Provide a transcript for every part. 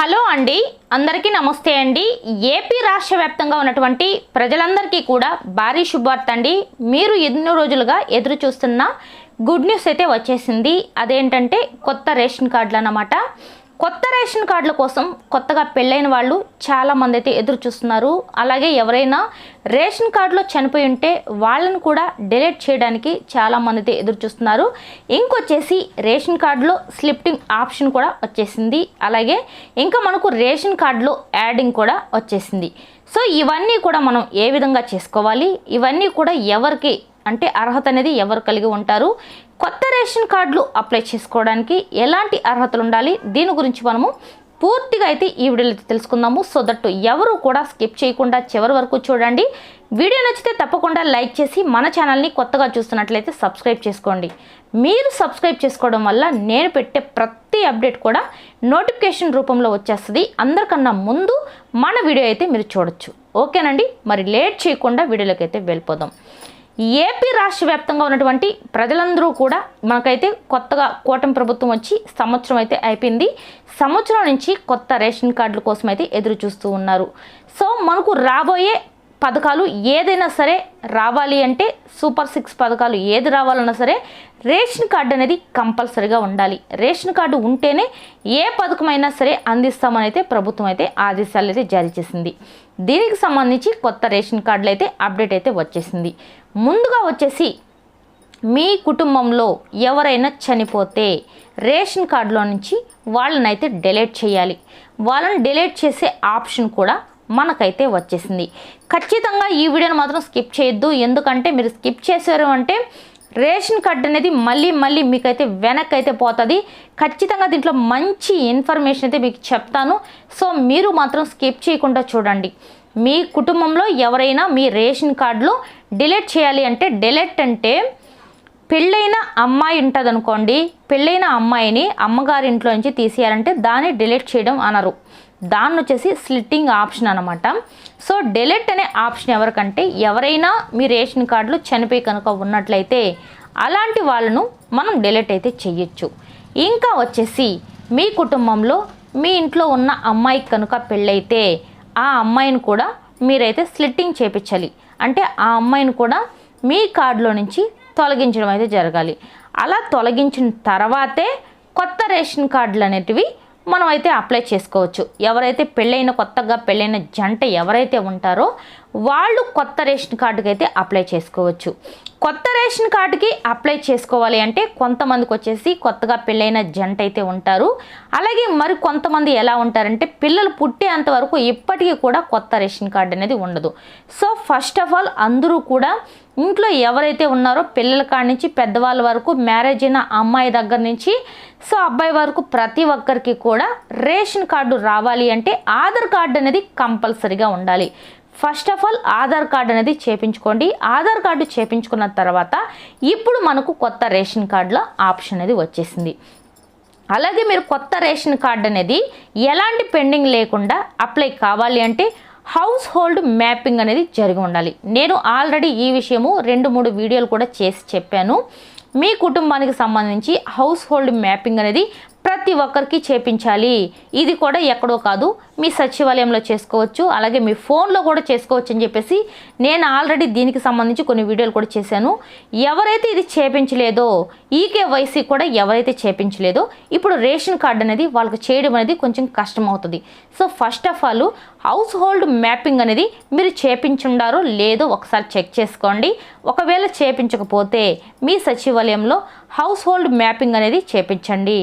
Hello అండి అందరికీ నమస్తే అండి. ఏపీ రాష్ట్ర వ్యాప్తంగా ఉన్నటువంటి ప్రజలందరికీ కూడా భారీ శుభార్త అండి. మీరు ఎన్నో రోజులుగా ఎదురు చూస్తున్న గుడ్ న్యూస్ అయితే వచ్చేసింది. అదేంటంటే కొత్త రేషన్ కార్డులు అన్నమాట. కొత్త రేషన్ కార్డుల కోసం కొత్తగా పెళ్ళైన వాళ్ళు చాలామంది అయితే ఎదురు చూస్తున్నారు. అలాగే ఎవరైనా రేషన్ కార్డులో చనిపోయి ఉంటే వాళ్ళని కూడా డిలీట్ చేయడానికి చాలామంది అయితే ఎదురు చూస్తున్నారు. ఇంకొచ్చేసి రేషన్ కార్డులో స్లిప్టింగ్ ఆప్షన్ కూడా వచ్చేసింది. అలాగే ఇంకా మనకు రేషన్ కార్డులో యాడింగ్ కూడా వచ్చేసింది. సో ఇవన్నీ కూడా మనం ఏ విధంగా చేసుకోవాలి? ఇవన్నీ కూడా ఎవరికి అంటే అర్హత అనేది ఎవరు కలిగి ఉంటారు? కొత్త రేషన్ కార్డులు అప్లై చేసుకోవడానికి ఎలాంటి అర్హతలు ఉండాలి? దీని గురించి మనము పూర్తిగా అయితే ఈ వీడియోలో అయితే తెలుసుకుందాము. సో దట్ ఎవరు కూడా స్కిప్ చేయకుండా చివరి వరకు చూడండి. వీడియో నచ్చితే తప్పకుండా లైక్ చేసి మన ఛానల్ని కొత్తగా చూస్తున్నట్లయితే సబ్స్క్రైబ్ చేసుకోండి. మీరు సబ్స్క్రైబ్ చేసుకోవడం వల్ల నేను పెట్టే ప్రతి అప్డేట్ కూడా నోటిఫికేషన్ రూపంలో వచ్చేస్తుంది. అందరికన్నా ముందు మన వీడియో అయితే మీరు చూడొచ్చు. ఓకేనండి? మరి లేట్ చేయకుండా వీడియోలోకి అయితే వెళ్ళిపోదాం. ఏపీ రాష్ట్ర వ్యాప్తంగా ఉన్నటువంటి ప్రజలందరూ కూడా మనకైతే కొత్తగా కూటమి ప్రభుత్వం వచ్చి సంవత్సరం అయితే అయిపోయింది. సంవత్సరం నుంచి కొత్త రేషన్ కార్డుల కోసం అయితే ఎదురు చూస్తూ ఉన్నారు. సో మనకు రాబోయే పథకాలు ఏదైనా సరే రావాలి అంటే సూపర్ సిక్స్ పథకాలు ఏది రావాలన్నా సరే రేషన్ కార్డు అనేది కంపల్సరీగా ఉండాలి. రేషన్ కార్డు ఉంటేనే ఏ పథకమైనా సరే అందిస్తామని అయితే ప్రభుత్వం అయితే ఆదేశాలు అయితే జారీ చేసింది. దీనికి సంబంధించి కొత్త రేషన్ కార్డులు అయితే అప్డేట్ అయితే వచ్చేసింది. ముందుగా వచ్చేసి మీ కుటుంబంలో ఎవరైనా చనిపోతే రేషన్ కార్డులో నుంచి వాళ్ళనైతే డిలీట్ చేయాలి. వాళ్ళని డిలీట్ చేసే ఆప్షన్ కూడా మనకైతే వచ్చేసింది. ఖచ్చితంగా ఈ వీడియోని మాత్రం స్కిప్ చేయొద్దు. ఎందుకంటే మీరు స్కిప్ చేశారు అంటే రేషన్ కార్డ్ అనేది మళ్ళీ మళ్ళీ మీకైతే వెనక్కి అయితే పోతుంది. ఖచ్చితంగా దీంట్లో మంచి ఇన్ఫర్మేషన్ అయితే మీకు చెప్తాను. సో మీరు మాత్రం స్కిప్ చేయకుండా చూడండి. మీ కుటుంబంలో ఎవరైనా మీ రేషన్ కార్డులు డిలీట్ చేయాలి అంటే డిలీట్ అంటే పెళ్ళైన అమ్మాయి ఉంటుంది అనుకోండి పెళ్ళైన అమ్మాయిని అమ్మగారి ఇంట్లో నుంచి తీసేయాలంటే దాన్ని డిలీట్ చేయడం అనరు. దాన్ని వచ్చేసి స్లిట్టింగ్ ఆప్షన్ అనమాట సో డెలెట్ అనే ఆప్షన్ ఎవరికంటే ఎవరైనా మీ రేషన్ కార్డులు చనిపోయి కనుక ఉన్నట్లయితే అలాంటి వాళ్ళను మనం డెలెట్ అయితే చెయ్యొచ్చు ఇంకా వచ్చేసి మీ కుటుంబంలో మీ ఇంట్లో ఉన్న అమ్మాయికి కనుక పెళ్ళైతే ఆ అమ్మాయిని కూడా మీరైతే స్లిట్టింగ్ చేపించాలి. అంటే ఆ అమ్మాయిని కూడా మీ కార్డులో నుంచి తొలగించడం అయితే జరగాలి. అలా తొలగించిన తర్వాతే కొత్త రేషన్ కార్డులు అనేటివి మనం అయితే అప్లై చేసుకోవచ్చు. ఎవరైతే పెళ్ళైన కొత్తగా పెళ్ళైన జంట ఎవరైతే ఉంటారో వాళ్ళు కొత్త రేషన్ కార్డుకి అయితే అప్లై చేసుకోవచ్చు. కొత్త రేషన్ కార్డుకి అప్లై చేసుకోవాలి అంటే కొంతమందికి వచ్చేసి కొత్తగా పెళ్ళైన జంట అయితే ఉంటారు. అలాగే మరి కొంతమంది ఎలా ఉంటారంటే పిల్లలు పుట్టేంత వరకు ఇప్పటికీ కూడా కొత్త రేషన్ కార్డు అనేది ఉండదు. సో ఫస్ట్ ఆఫ్ ఆల్ అందరూ కూడా ఇంట్లో ఎవరైతే ఉన్నారో పిల్లల కాడి నుంచి పెద్దవాళ్ళ వరకు మ్యారేజ్ అయిన అమ్మాయి దగ్గర నుంచి సో అబ్బాయి వరకు ప్రతి ఒక్కరికి కూడా రేషన్ కార్డు రావాలి అంటే ఆధార్ కార్డు అనేది కంపల్సరీగా ఉండాలి. First of all Aadhaar card అనేది చేపించుకోండి. ఆధార్ కార్డు చేపించుకున్న తర్వాత ఇప్పుడు మనకు కొత్త రేషన్ కార్డులో ఆప్షన్ అనేది వచ్చేసింది. అలాగే మీరు కొత్త రేషన్ కార్డు అనేది ఎలాంటి పెండింగ్ లేకుండా అప్లై కావాలి అంటే హౌస్ హోల్డ్ మ్యాపింగ్ అనేది జరిగి ఉండాలి. నేను ఆల్రెడీ ఈ విషయము రెండు మూడు వీడియోలు కూడా చేసి చెప్పాను. మీ కుటుంబానికి సంబంధించి హౌస్ హోల్డ్ మ్యాపింగ్ అనేది ప్రతి ఒక్కరికి చేపించాలి. ఇది కూడా ఎక్కడో కాదు మీ సచివాలయంలో చేసుకోవచ్చు అలాగే మీ ఫోన్లో కూడా చేసుకోవచ్చు అని చెప్పేసి నేను ఆల్రెడీ దీనికి సంబంధించి కొన్ని వీడియోలు కూడా చేశాను. ఎవరైతే ఇది చేపించలేదో ఈకేవైసీ కూడా ఎవరైతే చేపించలేదో ఇప్పుడు రేషన్ కార్డు అనేది వాళ్ళకి చేయడం అనేది కొంచెం కష్టం అవుతుంది so first of all household mapping అనేది మీరు చేపించుండారో లేదో ఒకసారి చెక్ చేసుకోండి. ఒకవేళ చేపించకపోతే మీ సచివాలయంలో హౌస్ హోల్డ్ మ్యాపింగ్ అనేది చేపించండి.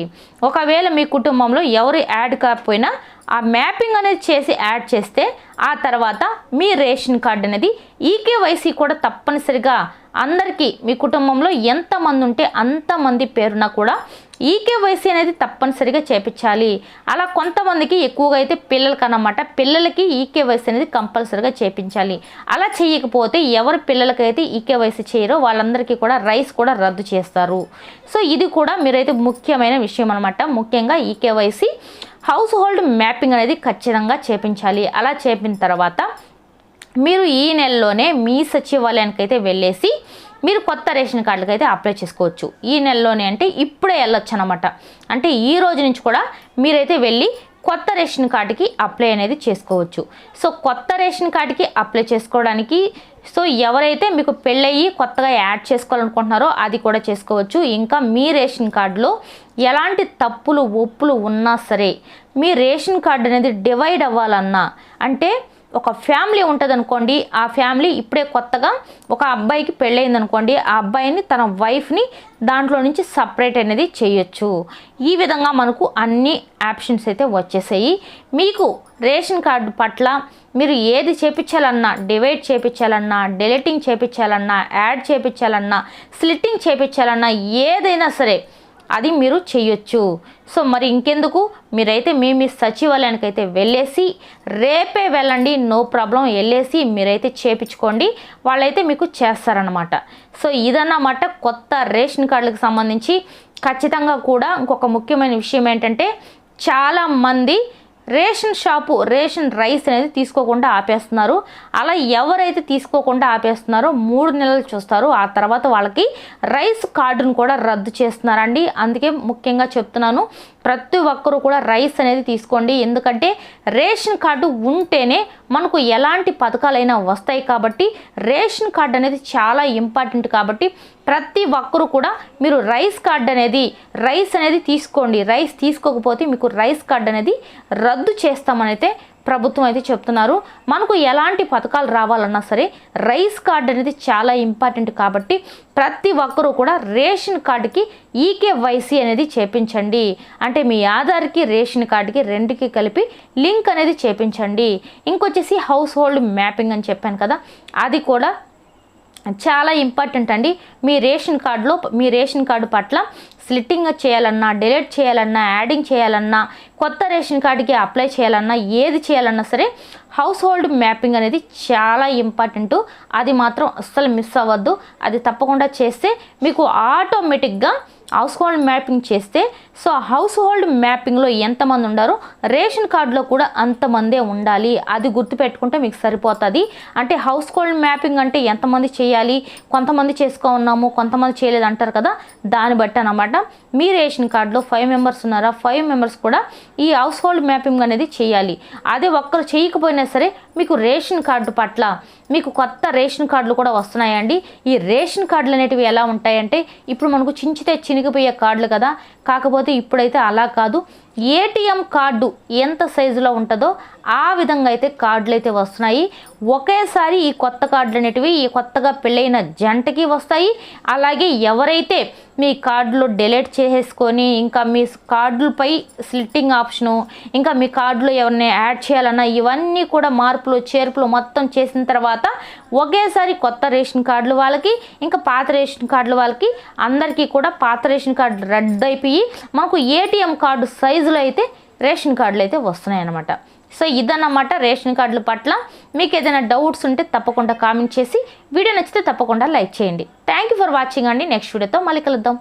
ఒకవేళ మీ కుటుంబంలో ఎవరు యాడ్ కాకపోయినా ఆ మ్యాపింగ్ అనేది చేసి యాడ్ చేస్తే ఆ తర్వాత మీ రేషన్ కార్డు అనేది ఈకేవైసీ కూడా తప్పనిసరిగా అందరికీ మీ కుటుంబంలో ఎంతమంది ఉంటే అంతమంది పేరున కూడా ఈకేవైసీ అనేది తప్పనిసరిగా చేపించాలి. అలా కొంతమందికి ఎక్కువగా అయితే పిల్లలకి అన్నమాట పిల్లలకి ఈకేవైసీ అనేది కంపల్సరిగా చేపించాలి. అలా చేయకపోతే ఎవరు పిల్లలకైతే ఈకేవైసీ చేయరో వాళ్ళందరికీ కూడా రైస్ కూడా రద్దు చేస్తారు. సో ఇది కూడా మీరైతే ముఖ్యమైన విషయం అనమాట ముఖ్యంగా ఈకేవైసీ హౌస్ హోల్డ్ మ్యాపింగ్ అనేది ఖచ్చితంగా చేపించాలి. అలా చేపిన తర్వాత మీరు ఈ నెలలోనే మీ సచివాలయానికి అయితే వెళ్ళేసి మీరు కొత్త రేషన్ కార్డులకు అయితే అప్లై చేసుకోవచ్చు. ఈ నెలలోనే అంటే ఇప్పుడే వెళ్ళొచ్చు అనమాట అంటే ఈ రోజు నుంచి కూడా మీరైతే వెళ్ళి కొత్త రేషన్ కార్డుకి అప్లై అనేది చేసుకోవచ్చు. సో కొత్త రేషన్ కార్డుకి అప్లై చేసుకోవడానికి సో ఎవరైతే మీకు పెళ్ళయ్యి కొత్తగా యాడ్ చేసుకోవాలనుకుంటున్నారో అది కూడా చేసుకోవచ్చు. ఇంకా మీ రేషన్ కార్డులో ఎలాంటి తప్పులు ఒప్పులు ఉన్నా సరే మీ రేషన్ కార్డు అనేది డివైడ్ అవ్వాలన్నా అంటే ఒక ఫ్యామిలీ ఉంటుంది అనుకోండి ఆ ఫ్యామిలీ ఇప్పుడే కొత్తగా ఒక అబ్బాయికి పెళ్ళయింది అనుకోండి ఆ అబ్బాయిని తన వైఫ్ని దాంట్లో నుంచి సపరేట్ అనేది చేయొచ్చు. ఈ విధంగా మనకు అన్ని ఆప్షన్స్ అయితే వచ్చేసాయి. మీకు రేషన్ కార్డు పట్ల మీరు ఏది చేపించాలన్నా డివైడ్ చేపించాలన్నా డెలిటింగ్ చేపించాలన్నా యాడ్ చేపించాలన్నా స్లిట్టింగ్ చేపించాలన్నా ఏదైనా సరే అది మీరు చెయ్యొచ్చు సో మరి ఇంకెందుకు? మీరైతే మీ మీ సచివాలయానికి అయితే వెళ్ళేసి రేపే వెళ్ళండి నో ప్రాబ్లం వెళ్ళేసి మీరైతే చేపించుకోండి. వాళ్ళైతే మీకు చేస్తారనమాట సో ఇదన్నమాట కొత్త రేషన్ కార్డులకు సంబంధించి ఖచ్చితంగా కూడా ఇంకొక ముఖ్యమైన విషయం ఏంటంటే చాలామంది రేషన్ షాపు రేషన్ రైస్ అనేది తీసుకోకుండా ఆపేస్తున్నారు. అలా ఎవరైతే తీసుకోకుండా ఆపేస్తున్నారో మూడు నెలలు చూస్తారు. ఆ తర్వాత వాళ్ళకి రైస్ కార్డును కూడా రద్దు చేస్తున్నారండి. అందుకే ముఖ్యంగా చెప్తున్నాను ప్రతి ఒక్కరూ కూడా రైస్ అనేది తీసుకోండి. ఎందుకంటే రేషన్ కార్డు ఉంటేనే మనకు ఎలాంటి పథకాలైనా వస్తాయి కాబట్టి రేషన్ కార్డు అనేది చాలా ఇంపార్టెంట్ కాబట్టి ప్రతి ఒక్కరూ కూడా మీరు రైస్ కార్డ్ అనేది రైస్ అనేది తీసుకోండి. రైస్ తీసుకోకపోతే మీకు రైస్ కార్డ్ అనేది రద్దు చేస్తామనైతే ప్రభుత్వం అయితే చెప్తున్నారు. మనకు ఎలాంటి పథకాలు రావాలన్నా సరే రైస్ కార్డ్ అనేది చాలా ఇంపార్టెంట్ కాబట్టి ప్రతి ఒక్కరూ కూడా రేషన్ కార్డుకి ఈకేవైసీ అనేది చేపించండి. అంటే మీ ఆధార్కి రేషన్ కార్డుకి రెండుకి కలిపి లింక్ అనేది చేపించండి. ఇంకొచ్చేసి హౌస్ హోల్డ్ మ్యాపింగ్ అని చెప్పాను కదా అది కూడా చాలా ఇంపార్టెంట్ అండి. మీ రేషన్ కార్డులో మీ రేషన్ కార్డు పట్ల స్లిట్టింగ్ చేయాలన్నా డిలీట్ చేయాలన్నా యాడింగ్ చేయాలన్నా కొత్త రేషన్ కార్డుకి అప్లై చేయాలన్నా ఏది చేయాలన్నా సరే హౌస్ హోల్డ్ మ్యాపింగ్ అనేది చాలా ఇంపార్టెంట్ అది మాత్రం అస్సలు మిస్ అవ్వద్దు. అది తప్పకుండా చేస్తే మీకు ఆటోమేటిక్గా హౌస్ హోల్డ్ మ్యాపింగ్ చేస్తే సో హౌస్ హోల్డ్ మ్యాపింగ్లో ఎంతమంది ఉండారో రేషన్ కార్డులో కూడా అంతమందే ఉండాలి. అది గుర్తుపెట్టుకుంటే మీకు సరిపోతుంది. అంటే హౌస్ హోల్డ్ మ్యాపింగ్ అంటే ఎంతమంది చేయాలి కొంతమంది చేసుకో ఉన్నాము కొంతమంది చేయలేదు అంటారు కదా దాన్ని బట్టి అనమాట మీ రేషన్ కార్డులో ఫైవ్ మెంబర్స్ ఉన్నారా? ఫైవ్ మెంబర్స్ కూడా ఈ హౌస్ హోల్డ్ మ్యాపింగ్ అనేది చేయాలి. అదే ఒక్కరు చేయకపోయినా సరే మీకు రేషన్ కార్డు పట్ల మీకు కొత్త రేషన్ కార్డులు కూడా వస్తున్నాయండి. ఈ రేషన్ కార్డులు అనేటివి ఎలా ఉంటాయంటే ఇప్పుడు మనకు చించితే చినిగిపోయే కార్డులు కదా? కాకపోతే ఇప్పుడైతే అలా కాదు. ఏటీఎం కార్డు ఎంత సైజులో ఉంటుందో ఆ విధంగా అయితే కార్డులు అయితే వస్తున్నాయి. ఒకేసారి ఈ కొత్త కార్డులు అనేటివి ఈ కొత్తగా పెళ్ళైన జంటకి వస్తాయి. అలాగే ఎవరైతే మీ కార్డులో డిలీట్ చేసేసుకొని ఇంకా మీ కార్డులపై స్లిట్టింగ్ ఆప్షను ఇంకా మీ కార్డులో ఎవరిని యాడ్ చేయాలన్నా ఇవన్నీ కూడా మార్పులు చేర్పులు మొత్తం చేసిన తర్వాత ఒకేసారి కొత్త రేషన్ కార్డులు వాళ్ళకి ఇంకా పాత రేషన్ కార్డులు వాళ్ళకి అందరికీ కూడా పాత రేషన్ కార్డు రద్దు అయిపోయి మనకు ఏటీఎం కార్డు సైజులో అయితే రేషన్ కార్డులు అయితే వస్తున్నాయి అన్నమాట సో ఇదన్నమాట రేషన్ కార్డుల పట్ల. మీకు ఏదైనా డౌట్స్ ఉంటే తప్పకుండా కామెంట్ చేసి వీడియో నచ్చితే తప్పకుండా లైక్ చేయండి. థ్యాంక్ యూ ఫర్ వాచింగ్ అండి. నెక్స్ట్ వీడియోతో మళ్ళీ కలుద్దాం.